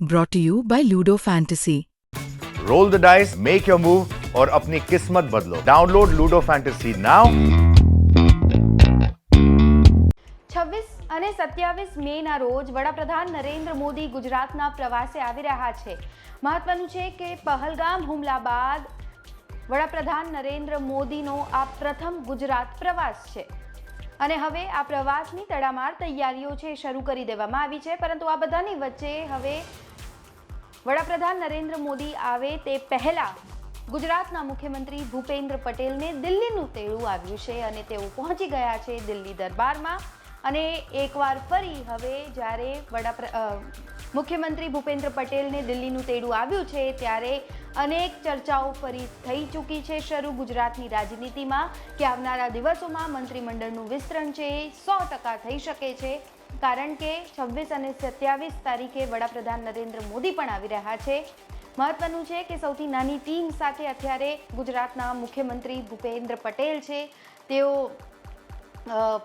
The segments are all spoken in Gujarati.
brought to you by Ludo Fantasy. Roll the dice make your move और अपनी किस्मत बदलो डाउनलोड लूडो फैंटेसी नाउ છવ્વીસ અને સત્યાવીસ મેના રોજ વડાપ્રધાન નરેન્દ્ર મોદી ગુજરાતના પ્રવાસે આવી રહ્યા છે મહત્વનું છે કે પહલગામ હુમલા બાદ વડાપ્રધાન નરેન્દ્ર મોદીનો આ પ્રથમ ગુજરાત પ્રવાસ છે અને હવે આ પ્રવાસની તડામાર તૈયારીઓ છે એ શરૂ કરી દેવામાં આવી છે પરંતુ આ બધાની વચ્ચે હવે વડાપ્રધાન નરેન્દ્ર મોદી આવે તે પહેલા ગુજરાતના મુખ્યમંત્રી ભૂપેન્દ્ર પટેલને દિલ્હીનું તેડું આવ્યું છે અને તેઓ પહોંચી ગયા છે દિલ્હી દરબારમાં. અને એકવાર ફરી હવે જ્યારે વડાપ્ર મુખ્યમંત્રી ભૂપેન્દ્ર પટેલને દિલ્હીનું તેડું આવ્યું છે ત્યારે અનેક ચર્ચાઓ ફરી થઈ ચૂકી છે શરૂ ગુજરાતની રાજનીતિમાં, કે આવનારા દિવસોમાં મંત્રીમંડળનું વિસ્તરણ છે સો ટકા થઈ શકે છે. કારણ કે છવ્વીસ અને સત્યાવીસ તારીખે વડાપ્રધાન નરેન્દ્ર મોદી પણ આવી રહ્યા છે. મહત્વનું છે કે સૌથી નાની ટીમ સાથે અત્યારે ગુજરાતના મુખ્યમંત્રી ભૂપેન્દ્ર પટેલ છે. તેઓ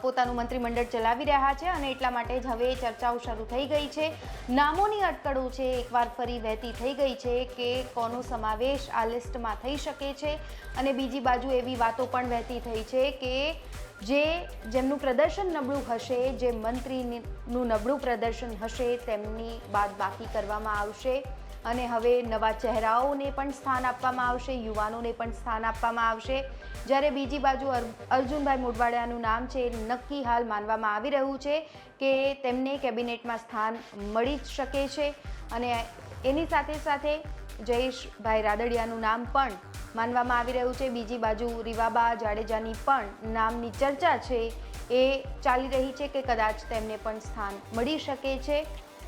પોતાનું મંત્રીમંડળ ચલાવી રહ્યા છે અને એટલા માટે જ હવે ચર્ચાઓ શરૂ થઈ ગઈ છે. નામોની અટકળો છે, એકવાર ફરી વહેતી થઈ ગઈ છે કે કોનો સમાવેશ આ લિસ્ટમાં થઈ શકે છે. અને બીજી બાજુ એવી વાતો પણ વહેતી થઈ છે કે જે જેમનું પ્રદર્શન નબળું હશે, જે મંત્રીનું નબળું પ્રદર્શન હશે, તેમની બાદ બાકી કરવામાં આવશે. અને હવે નવા ચહેરાઓને પણ સ્થાન આપવામાં આવશે, યુવાનોને પણ સ્થાન આપવામાં આવશે. જ્યારે બીજી બાજુ અર- અર્જુનભાઈ મોઢવાડિયાનું નામ છે નક્કી હાલ માનવામાં આવી રહ્યું છે કે તેમને કેબિનેટમાં સ્થાન મળી જ શકે છે. અને એની સાથે સાથે જયેશભાઈ રાદડિયાનું નામ પણ માનવામાં આવી રહ્યું છે. બીજી બાજુ રીવાબા જાડેજાની પણ નામની ચર્ચા છે એ ચાલી રહી છે કે કદાચ તેમને પણ સ્થાન મળી શકે છે.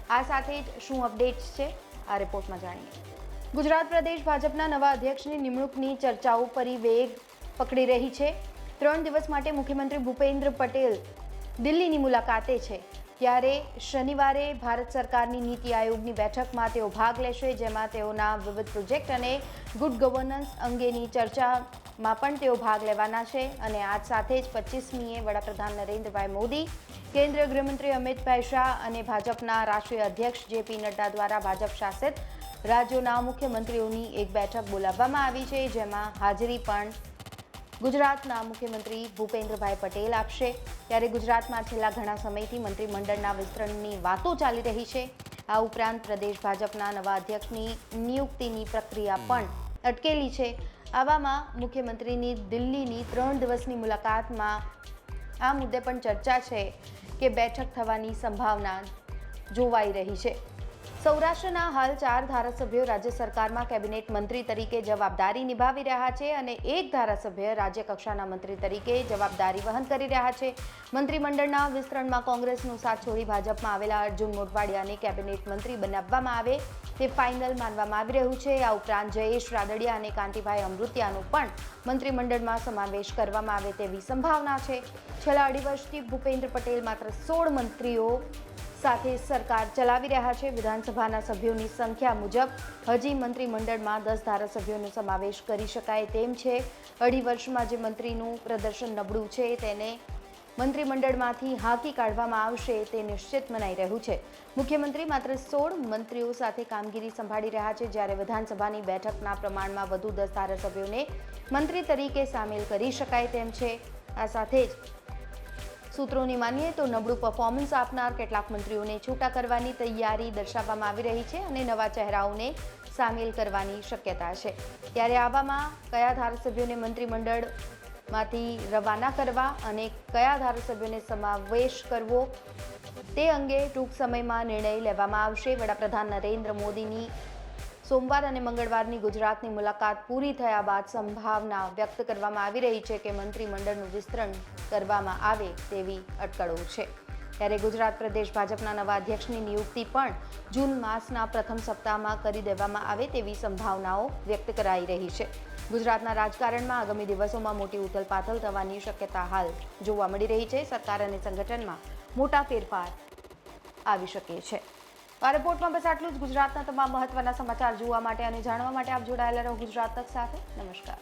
આ સાથે જ શું અપડેટ્સ છે? આ રિપોર્ટમાં જાણીએ. ગુજરાત પ્રદેશ ભાજપના નવા અધ્યક્ષની નિમણૂકની ચર્ચાઓ ફરી વેગ પકડી રહી છે. ત્રણ દિવસ માટે મુખ્યમંત્રી ભૂપેન્દ્ર પટેલ દિલ્હીની મુલાકાતે છે. ત્યારે શનિવારે ભારત સરકારની નીતિ આયોગની બેઠકમાં તેઓ ભાગ લેશે, જેમાં તેઓના વિવિધ પ્રોજેક્ટ અને ગુડ ગવર્નન્સ અંગેની ચર્ચામાં પણ તેઓ ભાગ લેવાના છે. અને આજ સાથે જ પચીસમીએ વડાપ્રધાન નરેન્દ્રભાઈ મોદી, કેન્દ્રીય ગૃહમંત્રી અમિતભાઈ શાહ અને ભાજપના રાષ્ટ્રીય અધ્યક્ષ જેપી નડ્ડા દ્વારા ભાજપ શાસિત રાજ્યોના મુખ્યમંત્રીઓની એક બેઠક બોલાવવામાં આવી છે, જેમાં હાજરી પણ ગુજરાતના મુખ્યમંત્રી ભૂપેન્દ્રભાઈ પટેલ આપશે. ત્યારે ગુજરાતમાં છેલ્લા ઘણા સમયથી મંત્રીમંડળના વિસ્તરણની વાતો ચાલી રહી છે. આ ઉપરાંત પ્રદેશ ભાજપના નવા અધ્યક્ષની નિયુક્તિની પ્રક્રિયા પણ અટકેલી છે. આવામાં મુખ્યમંત્રીની દિલ્હીની ત્રણ દિવસની મુલાકાતમાં આ મુદ્દે પણ ચર્ચા છે કે બેઠક થવાની સંભાવના જોવાઈ રહી છે. સૌરાષ્ટ્રના હાલ ચાર ધારાસભ્યો રાજ્ય સરકારમાં કેબિનેટ મંત્રી તરીકે જવાબદારી નિભાવી રહ્યા છે અને એક ધારાસભ્ય રાજ્ય કક્ષાના મંત્રી તરીકે જવાબદારી વહન કરી રહ્યા છે. મંત્રીમંડળના વિસ્તરણમાં કોંગ્રેસનો સાથ છોડી ભાજપમાં આવેલા અર્જુન મોટવાડિયાને કેબિનેટ મંત્રી બનાવવામાં આવે તે ફાઇનલ માનવામાં આવી રહ્યું છે. આ ઉપરાંત જયેશ રાદડિયા અને કાંતિભાઈ અમૃતિયાનો પણ મંત્રીમંડળમાં સમાવેશ કરવામાં આવે તેવી સંભાવના છે. છેલ્લા અઢી વર્ષથી ભૂપેન્દ્ર પટેલ માત્ર સોળ મંત્રીઓ સાથે સરકાર ચલાવી રહ્યા છે. વિધાનસભાના સભ્યોની સંખ્યા મુજબ હજી મંત્રીમંડળમાં દસ ધારાસભ્યોનો સમાવેશ કરી શકાય તેમ છે. અઢી વર્ષમાં જે મંત્રીનું પ્રદર્શન નબળું છે, તેને મંત્રીમંડળમાંથી હાંકી કાઢવામાં આવશે તે નિશ્ચિત મનાઈ રહ્યું છે. મુખ્યમંત્રી માત્ર સોળ મંત્રીઓ સાથે કામગીરી સંભાળી રહ્યા છે જ્યારે વિધાનસભાની બેઠકના પ્રમાણમાં વધુ દસ ધારાસભ્યોને મંત્રી તરીકે સામેલ કરી શકાય તેમ છે. આ સાથે જ સૂત્રોની માનીએ તો નબળું પરફોર્મન્સ આપનાર કેટલાક મંત્રીઓને છૂટા કરવાની તૈયારી દર્શાવવામાં આવી રહી છે અને નવા ચહેરાઓને સામેલ કરવાની શક્યતા છે. ત્યારે આવામાં કયા ધારાસભ્યોને મંત્રીમંડળમાંથી રવાના કરવા અને કયા ધારાસભ્યોને સમાવેશ કરવો તે અંગે ટૂંક સમયમાં નિર્ણય લેવામાં આવશે. વડાપ્રધાન નરેન્દ્ર મોદીની સોમવાર અને મંગળવારની ગુજરાતની મુલાકાત પૂરી થયા બાદ સંભાવના વ્યક્ત કરવામાં આવી રહી છે કે મંત્રીમંડળનું વિસ્તરણ કરવામાં આવે તેવી અટકળો છે. ત્યારે ગુજરાત પ્રદેશ ભાજપના નવા અધ્યક્ષની નિયુક્તિ પણ જૂન માસના પ્રથમ સપ્તાહમાં કરી દેવામાં આવે તેવી સંભાવનાઓ વ્યક્ત કરાઈ રહી છે. ગુજરાતના રાજકારણમાં આગામી દિવસોમાં મોટી ઉથલપાથલ થવાની શક્યતા હાલ જોવા મળી રહી છે. સરકાર અને સંગઠનમાં મોટા ફેરફાર આવી શકે છે. આ રિપોર્ટમાં બસ આટલું જ. ગુજરાતના તમામ મહત્વના સમાચાર જોવા માટે અને જાણવા માટે આપ જોડાયેલા રહો ગુજરાત તક સાથે. નમસ્કાર.